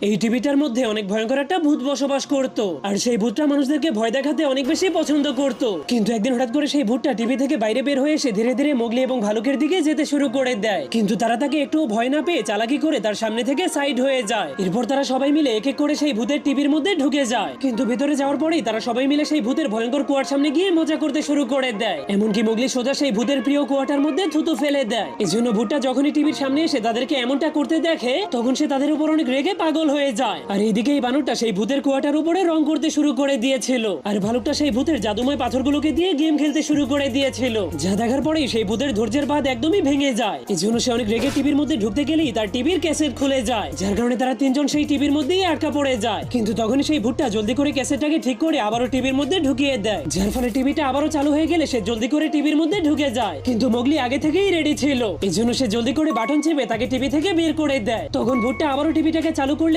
এই টিভিটার মধ্যে অনেক ভয়ঙ্কর একটা ভূত বসবাস করত। আর সেই ভূতটা মানুষদেরকে ভয় দেখাতে অনেক বেশি পছন্দ করত। কিন্তু একদিন হঠাৎ করে সেই ভূতটা টিভি থেকে বাইরে বের হয়ে এসে ধীরে ধীরে মোগলি এবং ভালুকের দিকে যেতে শুরু করে দেয়। কিন্তু তারা তাকে একটু ভয় না পেয়ে চালাকি করে তার সামনে থেকে সাইড হয়ে যায়। এরপর তারা সবাই মিলে এক এক করে সেই ভূতের টিভির মধ্যে ঢুকে যায়। কিন্তু ভেতরে যাওয়ার পরেই তারা সবাই মিলে সেই ভূতের ভয়ঙ্কর কুয়ার সামনে গিয়ে মজা করতে শুরু করে দেয়। এমনকি মোগলি সোজা সেই ভূতের প্রিয় কুয়াটার মধ্যে থুতু ফেলে দেয়। এই জন্য ভূতটা যখনই টিভির সামনে এসে তাদেরকে এমনটা করতে দেখে, তখন সে তাদের উপর অনেক রেগে পাগল হয়ে যায়। আর এইদিকে এই বানরটা সেই ভূতের কুয়াটার উপরে রং করতে শুরু করে দিয়েছিল। আর ভালুকটা সেই ভূতের জাদুময় পাথরগুলোকে দিয়ে গেম খেলতে শুরু করে দিয়েছিল। যা দেখার পরেই সেই ভূতের ধৈর্যের বাদ একদমই ভেঙে যায়। এই জন্য সে অনেক রেগে টিভির মধ্যে ঢুকতে গেলেই তার টিভির ক্যাসেট খুলে যায়। যার কারণে তারা তিনজন সেই টিভির মধ্যেই আটকা পড়ে যায়। কিন্তু তখনই সেই ভূতটা জলদি করে ক্যাসেটটাকে ঠিক করে আবারও টিভির মধ্যে ঢুকিয়ে দেয়। যার ফলে টিভিটা আবারও চালু হয়ে গেলে সে জলদি করে টিভির মধ্যে ঢুকে যায়। কিন্তু মোগলি আগে থেকেই রেডি ছিল। এই জন্য সে জলদি করে বাটন চেপে তাকে টিভি থেকে বের করে দেয়। তখন ভূতটা আবারও টিভিটাকে চালু করলে